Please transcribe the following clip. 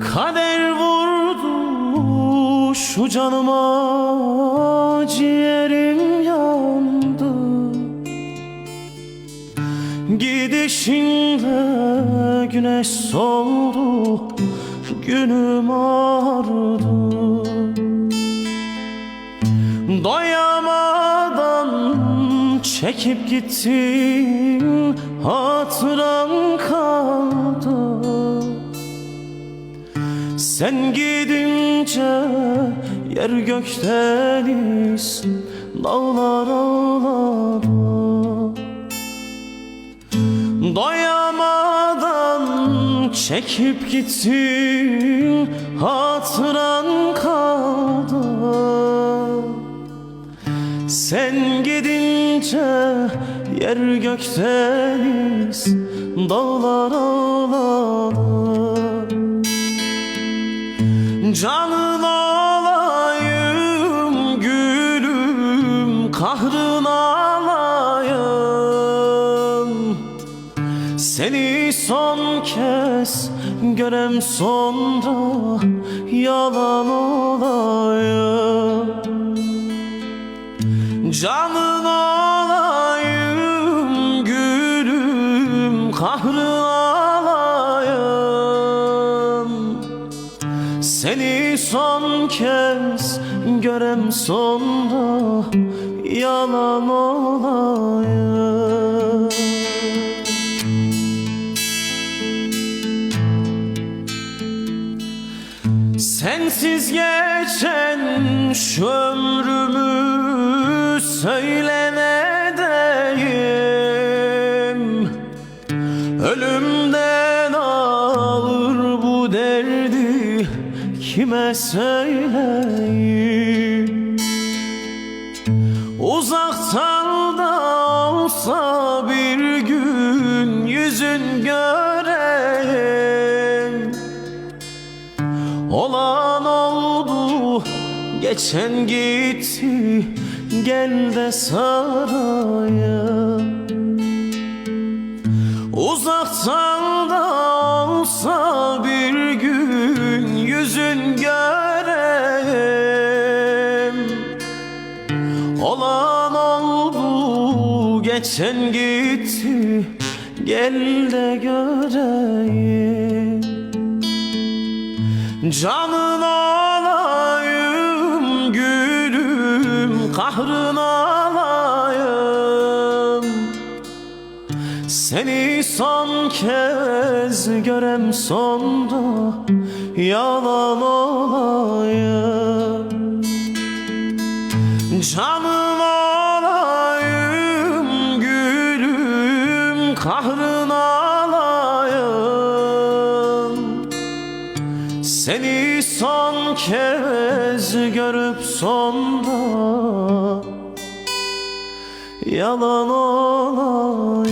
Kader vurdu şu canıma ciğerim yandı. Gidişinde güneş soldu günüm ağrıdı. Doyamadan çekip gittin hatıran sen gidince yer gök deniz dağlar ağladı Doyamadan çekip gittin hatıran kaldı. Sen gidince yer gök deniz dağlar ağladı Canın olayım gülüm kahrın alayım. Seni son kez görem sonra yalan olayım. Canın seni son kez görem sonra yalan olayım. Sensiz geçen şu ömrümü söyle ne diyeyim Ölümden kime söyleyeyim? Uzaktan da olsa bir gün yüzün göreyim. Olan oldu geçen gitti gel de saraya Uzaktan Olan oldu geçen gitti gel de göreyim. Canın olayım gülüm kahrın alayım. Seni son kez görem sonra yalan olayım. Canım kahrın alayım. Seni son kez görüp sonra yalan olayım